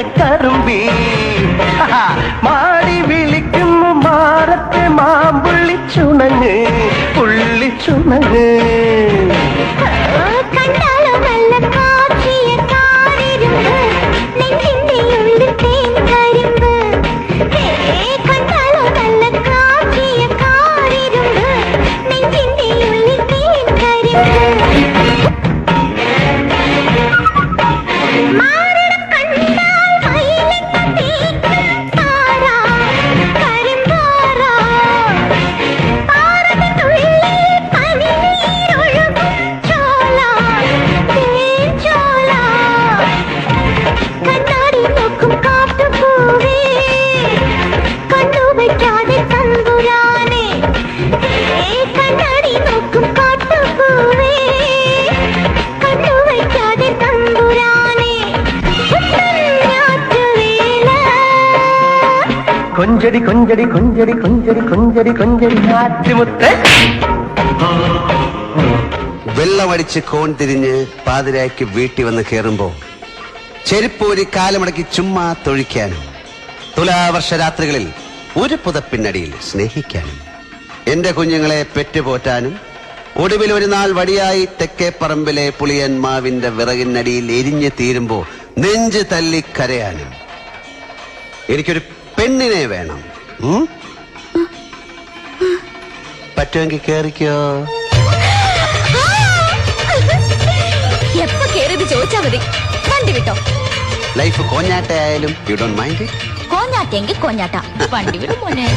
தங்க கரும்பி. மாடி விழிக்கும் மாரத்தை மாம்புள்ளி சுணங்கு புள்ளி சுணங்கு. Thank you. കൊഞ്ചടി കൊഞ്ചടി കൊഞ്ചടി കൊഞ്ചടി കൊഞ്ചടി കൊഞ്ചടി. കാറ്റുമുത്ത് വെള്ളമടിച്ച് കോൺ തിരിഞ്ഞ് പാതിരായ്ക്ക് വീട്ടിൽ വന്ന് കയറുമ്പോ ചെരുപ്പൂരി കാലമടക്കി ചുമ്മാ തൊഴിക്കാനും തുലാവർഷ രാത്രികളിൽ ഒരു പുതപ്പിന്നടിയിൽ സ്നേഹിക്കാനും എന്റെ കുഞ്ഞുങ്ങളെ പെറ്റുപോറ്റാനും ഒടുവിൽ ഒരു നാൾ വടിയായി തെക്കേപ്പറമ്പിലെ പുളിയൻ മാവിന്റെ വിറകിനടിയിൽ എരിഞ്ഞു തീരുമ്പോ നെഞ്ച് തല്ലി കരയാനും. എനിക്കൊരു പെണ്ണിനെ വേണം. പറ്റുമെങ്കിൽ കേറിക്കോ. എപ്പോ കേറിയത് ചോദിച്ചാ മതി. വണ്ടി വിട്ടോ. ലൈഫ് കോഞ്ഞാട്ടയായാലും യു ഡോണ്ട് മൈൻഡ് കോഞ്ഞാട്ടെങ്കിൽ കോഞ്ഞാട്ട. വണ്ടി വിടും മോനെ.